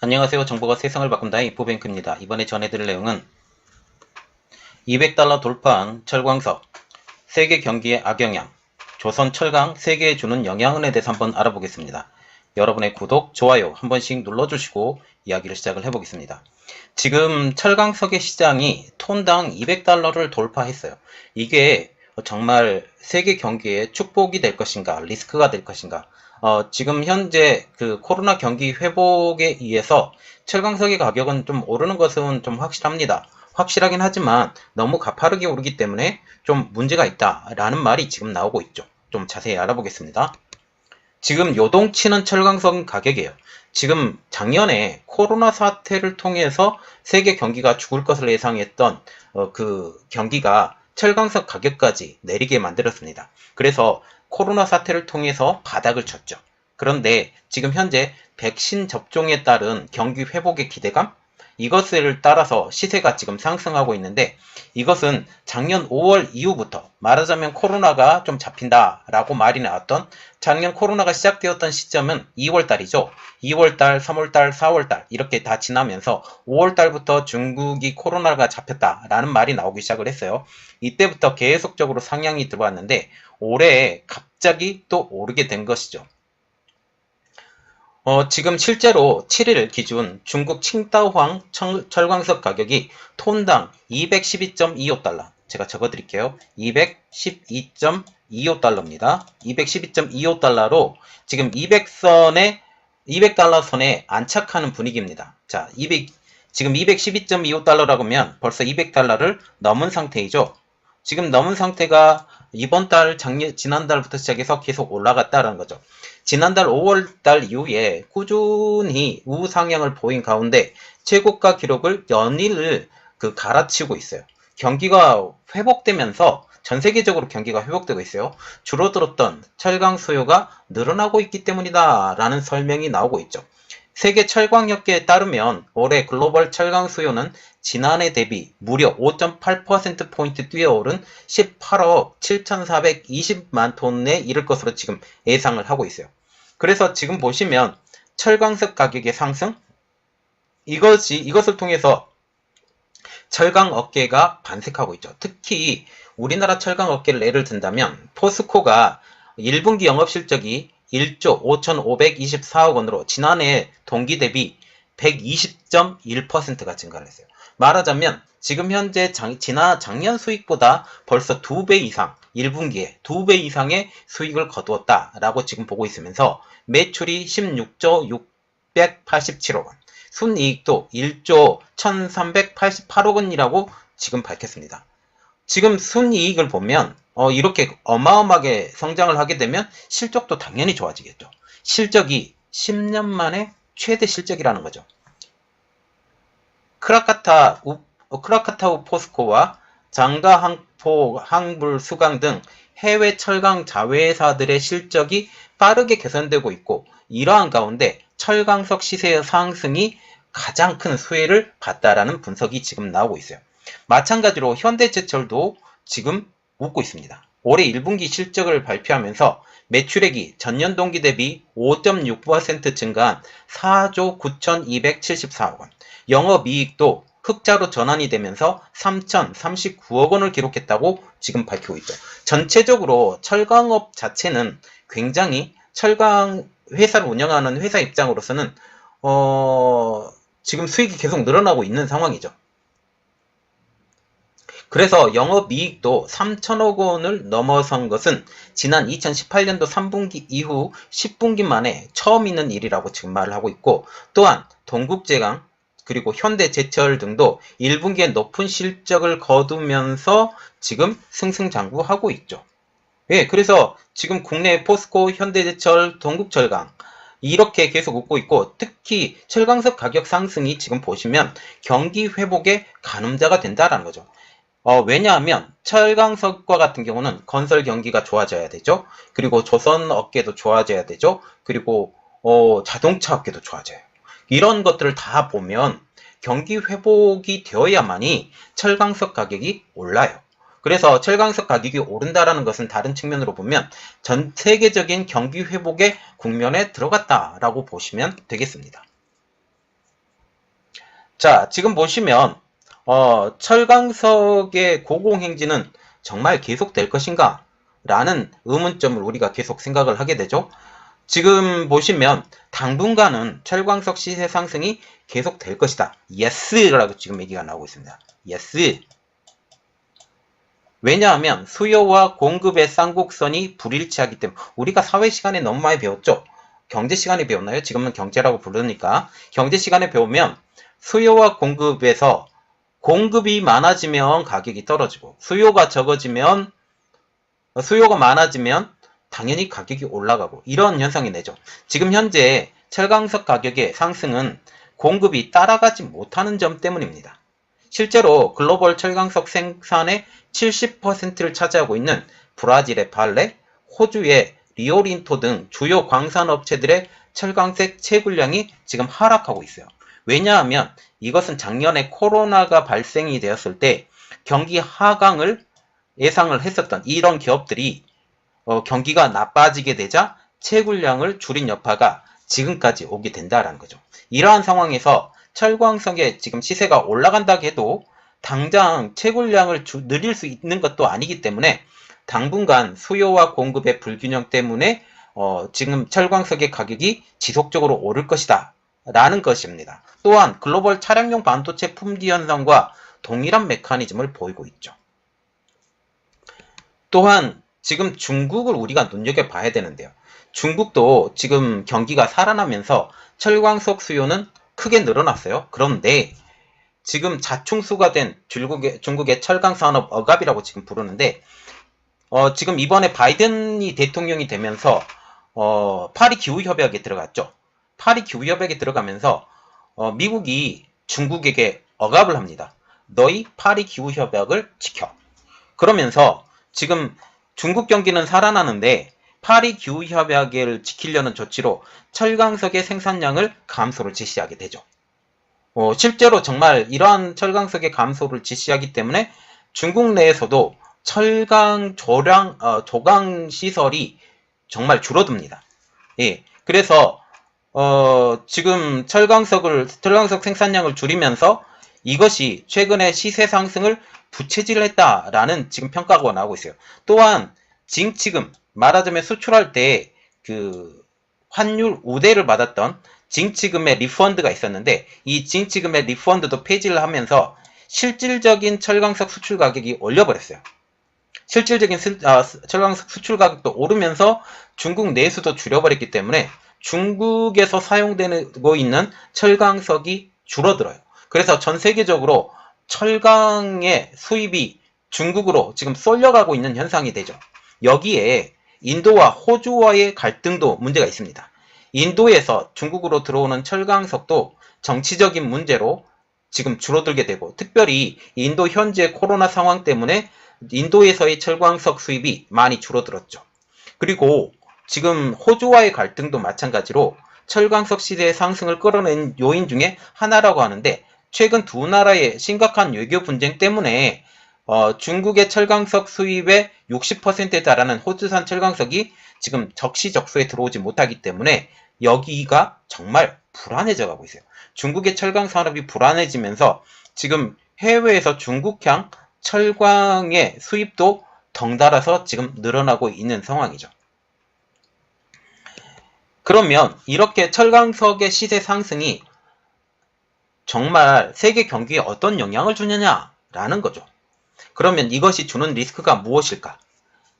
안녕하세요. 정보가 세상을 바꾼다 이포뱅크입니다. 이번에 전해드릴 내용은 200달러 돌파한 철광석, 세계 경기의 악영향, 조선 철강 세계에 주는 영향에 대해서 한번 알아보겠습니다. 여러분의 구독, 좋아요 한 번씩 눌러주시고 이야기를 시작을 해보겠습니다. 지금 철강석의 시장이 톤당 200달러를 돌파했어요. 이게 정말 세계 경기에 축복이 될 것인가, 리스크가 될 것인가, 어, 지금 현재 그 코로나 경기 회복에 의해서 철강석의 가격은 좀 오르는 것은 좀 확실합니다. 확실하긴 하지만 너무 가파르게 오르기 때문에 좀 문제가 있다라는 말이 지금 나오고 있죠. 좀 자세히 알아보겠습니다. 지금 요동치는 철강석 가격이에요. 지금 작년에 코로나 사태를 통해서 세계 경기가 죽을 것을 예상했던 어, 그 경기가 철강석 가격까지 내리게 만들었습니다. 그래서 코로나 사태를 통해서 바닥을 쳤죠. 그런데 지금 현재 백신 접종에 따른 경기 회복의 기대감? 이것을 따라서 시세가 지금 상승하고 있는데 이것은 작년 5월 이후부터 말하자면 코로나가 좀 잡힌다라고 말이 나왔던 작년 코로나가 시작되었던 시점은 2월달이죠. 2월달, 3월달, 4월달 이렇게 다 지나면서 5월달부터 중국이 코로나가 잡혔다라는 말이 나오기 시작을 했어요. 이때부터 계속적으로 상향이 들어왔는데 올해 갑자기 또 오르게 된 것이죠. 어, 지금 실제로 7일 기준 중국 칭다오황 철광석 가격이 톤당 212.25달러. 제가 적어 드릴게요. 212.25달러입니다. 212.25달러로 지금 200선에 200달러 선에 안착하는 분위기입니다. 자, 200 지금 212.25달러라고 하면 벌써 200달러를 넘은 상태이죠. 지금 넘은 상태가 이번 달 작년 지난달부터 시작해서 계속 올라갔다라는 거죠. 지난달 5월달 이후에 꾸준히 우상향을 보인 가운데 최고가 기록을 연일 그 갈아치우고 있어요. 경기가 회복되면서 전 세계적으로 경기가 회복되고 있어요. 줄어들었던 철강 수요가 늘어나고 있기 때문이다 라는 설명이 나오고 있죠. 세계 철광협계에 따르면 올해 글로벌 철강 수요는 지난해 대비 무려 5.8%포인트 뛰어오른 18억 7,420만 톤에 이를 것으로 지금 예상을 하고 있어요. 그래서 지금 보시면 철광석 가격의 상승 이것이 이것을 통해서 철강 업계가 반색하고 있죠. 특히 우리나라 철강 업계를 예를 든다면 포스코가 1분기 영업 실적이 1조 5,524억 원으로 지난해 동기 대비 120.1%가 증가를 했어요. 말하자면 지금 현재 장, 지난 작년 수익보다 벌써 2배 이상 1분기에 2배 이상의 수익을 거두었다라고 지금 보고 있으면서 매출이 16조 687억 원, 순이익도 1조 1388억 원이라고 지금 밝혔습니다. 지금 순이익을 보면 어, 이렇게 어마어마하게 성장을 하게 되면 실적도 당연히 좋아지겠죠. 실적이 10년 만에 최대 실적이라는 거죠. 크라카타 우, 어, 크라카타우 포스코와 장가 항포 항불 수강 등 해외 철강 자회사들의 실적이 빠르게 개선되고 있고 이러한 가운데 철강석 시세의 상승이 가장 큰 수혜를 봤다라는 분석이 지금 나오고 있어요. 마찬가지로 현대제철도 지금 웃고 있습니다. 올해 1분기 실적을 발표하면서 매출액이 전년 동기 대비 5.6% 증가한 4조 9,274억 원, 영업이익도 흑자로 전환이 되면서 3,039억 원을 기록했다고 지금 밝히고 있죠. 전체적으로 철강업 자체는 굉장히 철강 회사를 운영하는 회사 입장으로서는 어, 지금 수익이 계속 늘어나고 있는 상황이죠. 그래서 영업이익도 3천억 원을 넘어선 것은 지난 2018년도 3분기 이후 10분기 만에 처음 있는 일이라고 지금 말을 하고 있고 또한 동국제강 그리고 현대제철 등도 1분기에 높은 실적을 거두면서 지금 승승장구하고 있죠. 예, 그래서 지금 국내 포스코, 현대제철, 동국철강 이렇게 계속 웃고 있고 특히 철강석 가격 상승이 지금 보시면 경기 회복의 가늠자가 된다라는 거죠. 어, 왜냐하면 철강석과 같은 경우는 건설 경기가 좋아져야 되죠. 그리고 조선 업계도 좋아져야 되죠. 그리고 어, 자동차 업계도 좋아져요. 이런 것들을 다 보면 경기 회복이 되어야만이 철강석 가격이 올라요. 그래서 철강석 가격이 오른다라는 것은 다른 측면으로 보면 전 세계적인 경기 회복의 국면에 들어갔다라고 보시면 되겠습니다. 자, 지금 보시면 어, 철강석의 고공행진은 정말 계속될 것인가? 라는 의문점을 우리가 계속 생각을 하게 되죠. 지금 보시면 당분간은 철광석 시세 상승이 계속될 것이다. 예스라고 지금 얘기가 나오고 있습니다. 예스. 왜냐하면 수요와 공급의 쌍곡선이 불일치하기 때문에 우리가 사회 시간에 너무 많이 배웠죠. 경제 시간에 배웠나요? 지금은 경제라고 부르니까 경제 시간에 배우면 수요와 공급에서 공급이 많아지면 가격이 떨어지고 수요가 적어지면 수요가 많아지면 당연히 가격이 올라가고 이런 현상이 내죠. 지금 현재 철강석 가격의 상승은 공급이 따라가지 못하는 점 때문입니다. 실제로 글로벌 철강석 생산의 70%를 차지하고 있는 브라질의 발레, 호주의 리오린토 등 주요 광산업체들의 철강색 채굴량이 지금 하락하고 있어요. 왜냐하면 이것은 작년에 코로나가 발생이 되었을 때 경기 하강을 예상을 했었던 이런 기업들이 어, 경기가 나빠지게 되자 채굴량을 줄인 여파가 지금까지 오게 된다라는 거죠. 이러한 상황에서 철광석의 지금 시세가 올라간다 해도 당장 채굴량을 주- 늘릴 수 있는 것도 아니기 때문에 당분간 수요와 공급의 불균형 때문에 어, 지금 철광석의 가격이 지속적으로 오를 것이다. 라는 것입니다. 또한 글로벌 차량용 반도체 품귀 현상과 동일한 메커니즘을 보이고 있죠. 또한 지금 중국을 우리가 눈여겨봐야 되는데요. 중국도 지금 경기가 살아나면서 철광석 수요는 크게 늘어났어요. 그런데 지금 자충수가 된 중국의, 중국의 철강산업 억압이라고 지금 부르는데 어, 지금 이번에 바이든이 대통령이 되면서 어, 파리 기후 협약에 들어갔죠. 파리 기후 협약에 들어가면서 어, 미국이 중국에게 억압을 합니다. 너희 파리 기후 협약을 지켜. 그러면서 지금 중국 경기는 살아나는데 파리 기후 협약을 지키려는 조치로 철강석의 생산량을 감소를 지시하게 되죠. 어, 실제로 정말 이러한 철강석의 감소를 지시하기 때문에 중국 내에서도 철강 조량 어, 조강 시설이 정말 줄어듭니다. 예, 그래서 어, 지금 철강석을 철강석 생산량을 줄이면서 이것이 최근에 시세 상승을 부채질했다라는 지금 평가가 나오고 있어요. 또한 징치금 말하자면 수출할 때 그 환율 우대를 받았던 징치금의 리펀드가 있었는데 이 징치금의 리펀드도 폐지를 하면서 실질적인 철강석 수출 가격이 올려버렸어요. 실질적인 수- 아, 수- 철강석 수출 가격도 오르면서 중국 내수도 줄여버렸기 때문에 중국에서 사용되고 있는 철강석이 줄어들어요. 그래서 전 세계적으로 철강의 수입이 중국으로 지금 쏠려가고 있는 현상이 되죠. 여기에 인도와 호주와의 갈등도 문제가 있습니다. 인도에서 중국으로 들어오는 철강석도 정치적인 문제로 지금 줄어들게 되고 특별히 인도 현재 코로나 상황 때문에 인도에서의 철광석 수입이 많이 줄어들었죠. 그리고 지금 호주와의 갈등도 마찬가지로 철광석 시대의 상승을 끌어낸 요인 중에 하나라고 하는데 최근 두 나라의 심각한 외교 분쟁 때문에 어, 중국의 철광석 수입의 60%에 달하는 호주산 철광석이 지금 적시적소에 들어오지 못하기 때문에 여기가 정말 불안해져 가고 있어요. 중국의 철강 산업이 불안해지면서 지금 해외에서 중국향 철광의 수입도 덩달아서 지금 늘어나고 있는 상황이죠. 그러면 이렇게 철강석의 시세 상승이 정말 세계 경기에 어떤 영향을 주느냐라는 거죠. 그러면 이것이 주는 리스크가 무엇일까?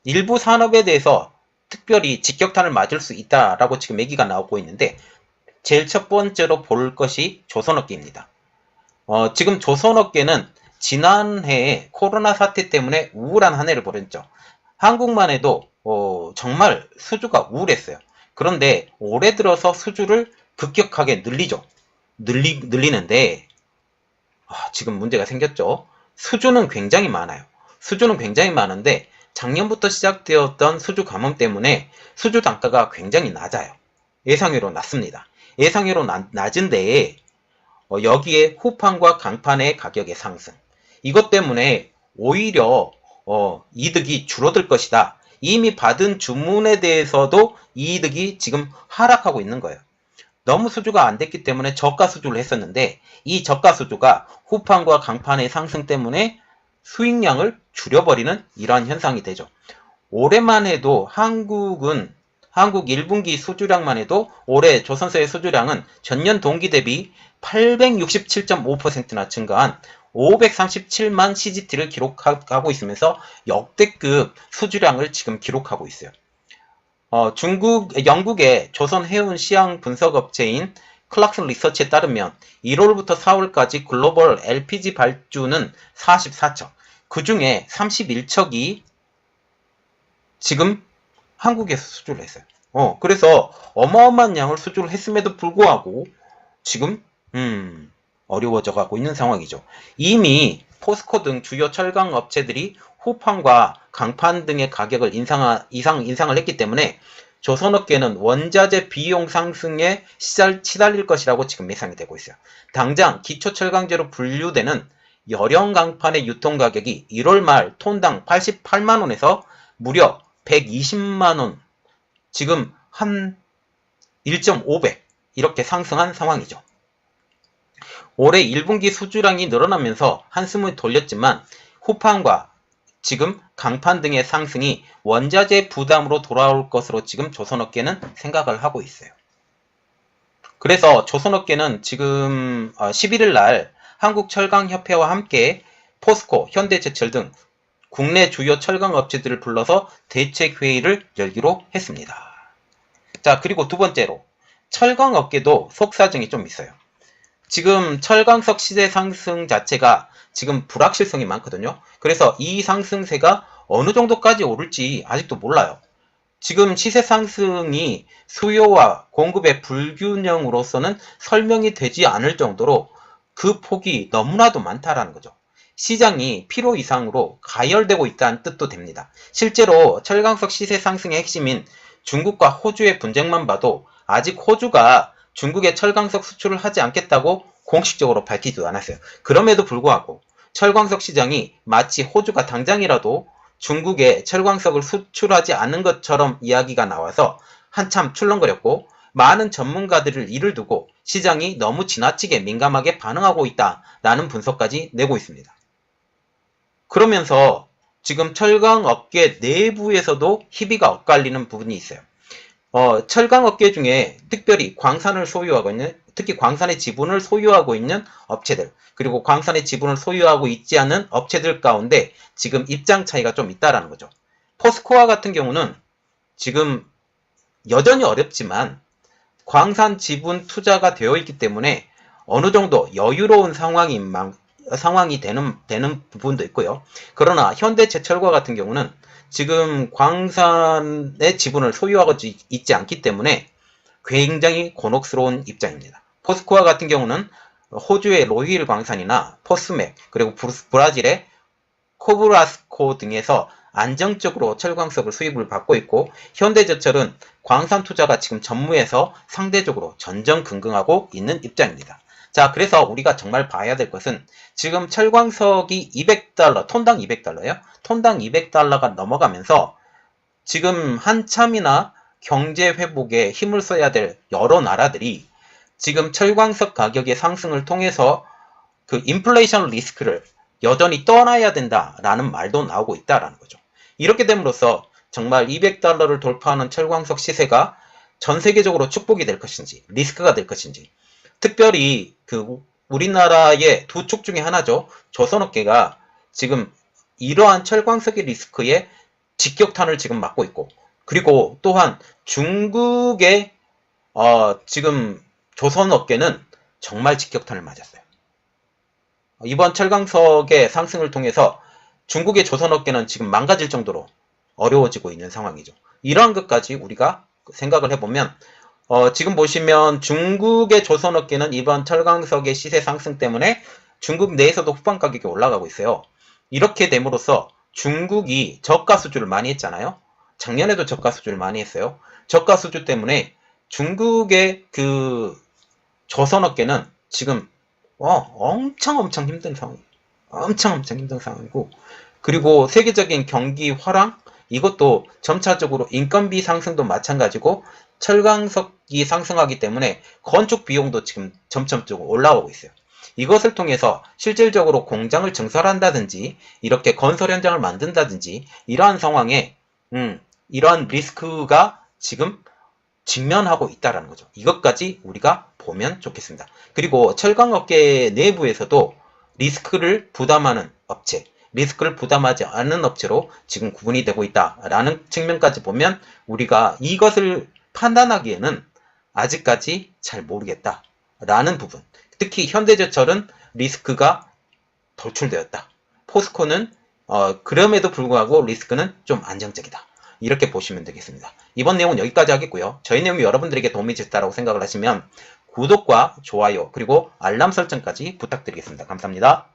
일부 산업에 대해서 특별히 직격탄을 맞을 수 있다라고 지금 얘기가 나오고 있는데 제일 첫 번째로 볼 것이 조선업계입니다. 어, 지금 조선업계는 지난해에 코로나 사태 때문에 우울한 한 해를 보냈죠. 한국만 해도 어, 정말 수주가 우울했어요. 그런데 올해 들어서 수주를 급격하게 늘리죠. 늘리, 늘리는데 아, 지금 문제가 생겼죠. 수주는 굉장히 많아요. 수주는 굉장히 많은데 작년부터 시작되었던 수주 감염 때문에 수주 단가가 굉장히 낮아요. 예상외로 낮습니다. 예상외로 낮, 낮은데 어, 여기에 후판과 강판의 가격의 상승 이것 때문에 오히려 어, 이득이 줄어들 것이다. 이미 받은 주문에 대해서도 이득이 지금 하락하고 있는 거예요. 너무 수주가 안 됐기 때문에 저가 수주를 했었는데 이 저가 수주가 후판과 강판의 상승 때문에 수익량을 줄여버리는 이러한 현상이 되죠. 올해만 해도 한국은 한국 1분기 수주량만 해도 올해 조선소의 수주량은 전년 동기 대비 867.5%나 증가한 537만 CGT를 기록하고 있으면서 역대급 수주량을 지금 기록하고 있어요. 어, 중국, 영국의 조선 해운 시황 분석 업체인 클락슨 리서치에 따르면 1월부터 4월까지 글로벌 LPG 발주는 44척, 그 중에 31척이 지금 한국에서 수주를 했어요. 어, 그래서 어마어마한 양을 수주를 했음에도 불구하고 지금, 음, 어려워져 가고 있는 상황이죠. 이미 포스코 등 주요 철강 업체들이 후판과 강판 등의 가격을 인상, 이상, 인상을 했기 때문에 조선업계는 원자재 비용 상승에 시달, 시달릴 것이라고 지금 예상이 되고 있어요. 당장 기초 철강제로 분류되는 열형 강판의 유통 가격이 1월 말 톤당 88만 원에서 무려 120만 원, 지금 한 1.5배 이렇게 상승한 상황이죠. 올해 1분기 수주량이 늘어나면서 한숨을 돌렸지만 후판과 지금 강판 등의 상승이 원자재 부담으로 돌아올 것으로 지금 조선업계는 생각을 하고 있어요. 그래서 조선업계는 지금 11일 날 한국철강협회와 함께 포스코, 현대제철 등 국내 주요 철강 업체들을 불러서 대책 회의를 열기로 했습니다. 자, 그리고 두 번째로 철강 업계도 속사정이 좀 있어요. 지금 철강석 시세 상승 자체가 지금 불확실성이 많거든요. 그래서 이 상승세가 어느 정도까지 오를지 아직도 몰라요. 지금 시세 상승이 수요와 공급의 불균형으로서는 설명이 되지 않을 정도로 그 폭이 너무나도 많다라는 거죠. 시장이 필요 이상으로 가열되고 있다는 뜻도 됩니다. 실제로 철강석 시세 상승의 핵심인 중국과 호주의 분쟁만 봐도 아직 호주가 중국에 철강석 수출을 하지 않겠다고 공식적으로 밝히지도 않았어요. 그럼에도 불구하고 철광석 시장이 마치 호주가 당장이라도 중국에 철광석을 수출하지 않는 것처럼 이야기가 나와서 한참 출렁거렸고 많은 전문가들을 이를 두고 시장이 너무 지나치게 민감하게 반응하고 있다라는 분석까지 내고 있습니다. 그러면서 지금 철강 업계 내부에서도 희비가 엇갈리는 부분이 있어요. 어, 철강 업계 중에 특별히 광산을 소유하고 있는 특히 광산의 지분을 소유하고 있는 업체들 그리고 광산의 지분을 소유하고 있지 않은 업체들 가운데 지금 입장 차이가 좀 있다라는 거죠. 포스코와 같은 경우는 지금 여전히 어렵지만 광산 지분 투자가 되어 있기 때문에 어느 정도 여유로운 상황이 상황이 되는 되는 부분도 있고요. 그러나 현대제철과 같은 경우는 지금 광산의 지분을 소유하고 있지 않기 때문에 굉장히 곤혹스러운 입장입니다. 포스코와 같은 경우는 호주의 로힐 광산이나 포스맥 그리고 브라질의 코브라스코 등에서 안정적으로 철광석을 수입을 받고 있고 현대제철은 광산 투자가 지금 전무해서 상대적으로 전전긍긍하고 있는 입장입니다. 자, 그래서 우리가 정말 봐야 될 것은 지금 철광석이 200달러, 톤당 200달러요? 톤당 200달러가 넘어가면서 지금 한참이나 경제 회복에 힘을 써야 될 여러 나라들이 지금 철광석 가격의 상승을 통해서 그 인플레이션 리스크를 여전히 떠나야 된다라는 말도 나오고 있다라는 거죠. 이렇게 됨으로써 정말 200달러를 돌파하는 철광석 시세가 전 세계적으로 축복이 될 것인지 리스크가 될 것인지 특별히 그 우리나라의 두축 중에 하나죠. 조선업계가 지금 이러한 철광석의 리스크에 직격탄을 지금 맞고 있고 그리고 또한 중국의 어, 지금 조선업계는 정말 직격탄을 맞았어요. 이번 철강석의 상승을 통해서 중국의 조선업계는 지금 망가질 정도로 어려워지고 있는 상황이죠. 이러한 것까지 우리가 생각을 해보면 어, 지금 보시면 중국의 조선업계는 이번 철강석의 시세 상승 때문에 중국 내에서도 후반 가격이 올라가고 있어요. 이렇게 됨으로써 중국이 저가 수주를 많이 했잖아요. 작년에도 저가 수주를 많이 했어요. 저가 수주 때문에 중국의 그 조선업계는 지금 어, 엄청 엄청 힘든 상황, 엄청 엄청 힘든 상황이고 그리고 세계적인 경기 화랑 이것도 점차적으로 인건비 상승도 마찬가지고 철강석이 상승하기 때문에 건축 비용도 지금 점점적으로 올라오고 있어요. 이것을 통해서 실질적으로 공장을 증설한다든지 이렇게 건설 현장을 만든다든지 이러한 상황에 음, 이러한 리스크가 지금 직면하고 있다라는 거죠. 이것까지 우리가 보면 좋겠습니다. 그리고 철강업계 내부에서도 리스크를 부담하는 업체, 리스크를 부담하지 않는 업체로 지금 구분이 되고 있다라는 측면까지 보면 우리가 이것을 판단하기에는 아직까지 잘 모르겠다 라는 부분. 특히 현대제철은 리스크가 돌출되었다. 포스코는 어, 그럼에도 불구하고 리스크는 좀 안정적이다. 이렇게 보시면 되겠습니다. 이번 내용은 여기까지 하겠고요. 저희 내용이 여러분들에게 도움이 됐다고 생각을 하시면 구독과 좋아요 그리고 알람 설정까지 부탁드리겠습니다. 감사합니다.